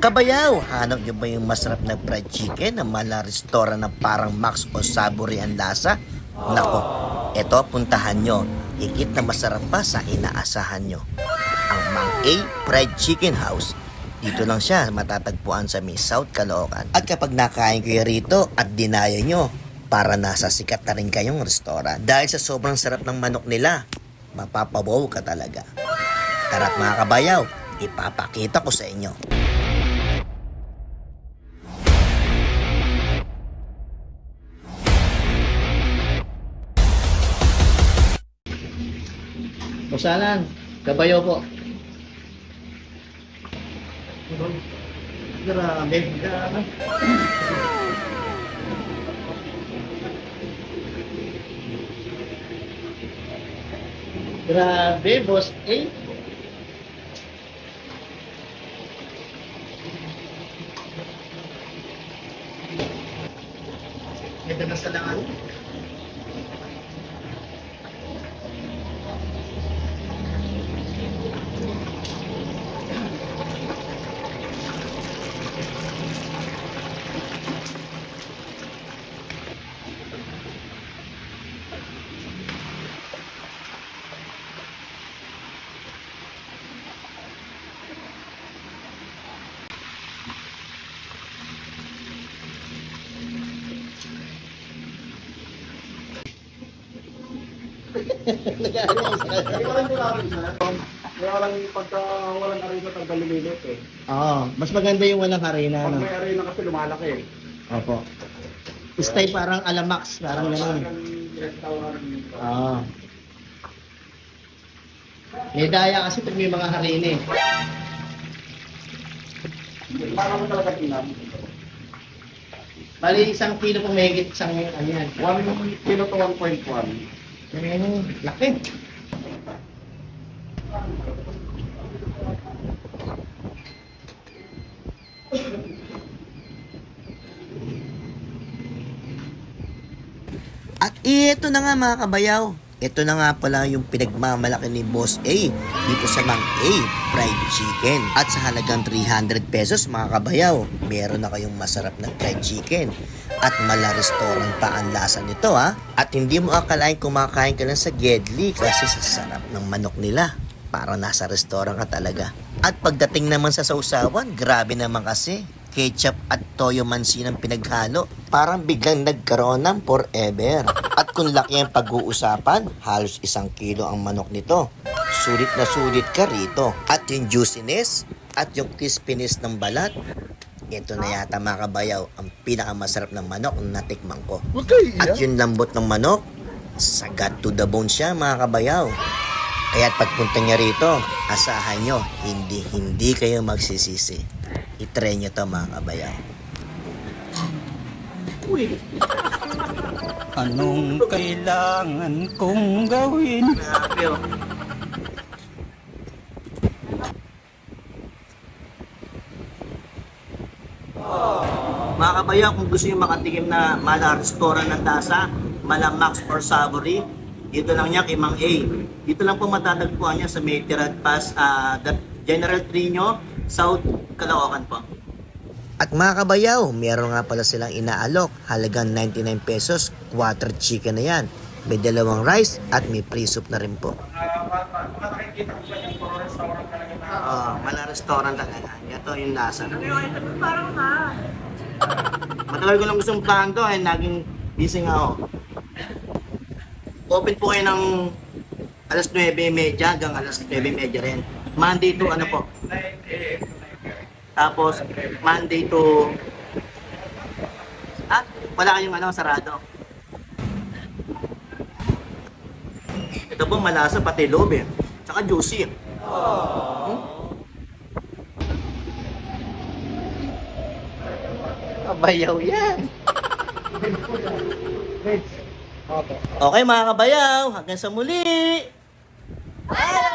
Kabayaw, hanap nyo ba yung masarap na fried chicken na mala restaurant na parang Max o Saburi ang lasa? Nako, eto puntahan nyo. Higit na masarap pa sa inaasahan nyo. Ang Mang A Fried Chicken House. Dito lang siya matatagpuan sa may South Caloocan. At kapag nakain kayo rito at dinaya nyo, para nasa sikat na rin kayong restaurant. Dahil sa sobrang sarap ng manok nila, mapapawaw ka talaga. Tara't mga kabayaw, ipapakita ko sa inyo. Busalan, kabayo po. Grabe, grabe. Grabe, boss. Eh, Ito na sa langan. Kaya lang pagka walang arena tanggal lumilit eh. Oo, mas maganda yung walang harina. Pag No? may arena kasi lumalaki eh. Opo. Style parang alamax, parang gano'n. Oo. May daya kasi pag may mga harina eh. Parang mo talaga tinam. Bali isang kilo po may higit isang ano yan. 1 kilo to 1.1. Ano, laki. At ito na nga mga kabayaw. Ito na nga pala yung pinagmamalaki ni Boss A dito sa Mang A Fried Chicken. At sa halagang 300 pesos mga kabayaw, meron na kayong masarap na fried chicken. At mala restaurant pa ang lasa nito ha. At hindi mo akalain kumakain ka lang sa Gedli kasi sa sarap ng manok nila. Para nasa restaurant ka talaga. At pagdating naman sa sausawan, grabe naman kasi ketchup at toyo mansin ang pinaghalo. Parang biglang nagkaroon ng forever. At kung laki ang pag-uusapan, halos isang kilo ang manok nito. Sulit na sulit ka rito. At yung juiciness at yung crispiness ng balat, ito na yata mga kabayaw ang pinakamasarap ng manok na natikman ko. At yung lambot ng manok, sagat to the bone siya mga kabayaw. Kaya't pagpunta niya rito, asahan nyo, hindi hindi kayo magsisisi. I-try nyo to mga kabayaw. Anong kailangan kong gawin? Grabe oh. Mga kabayaw, kung gusto nyo makatikim na mala restaurant ng tasa, mala Max or Savory, dito lang niya kay Mang A. Dito lang po matatagpuan niya sa may Pass, the General Trino, South Caloocan po. At mga kabayaw, meron nga pala silang inaalok. Halagang 99 pesos, quarter chicken na yan. May dalawang rice at may free soup na rin po. Oo, mala restaurant talaga. Ito yung lasa. Parang ha. Matagal ko lang gustong plan to eh, naging busy nga ako. Open po kayo ng alas 9.30 hanggang alas 9.30 rin. Monday to ano po? Tapos Monday to Ah, wala kayong ano, sarado. Ito po malasa pati loob eh. Tsaka juicy. Kabayaw yan. Okay mga kabayaw, hanggang sa muli! Bye!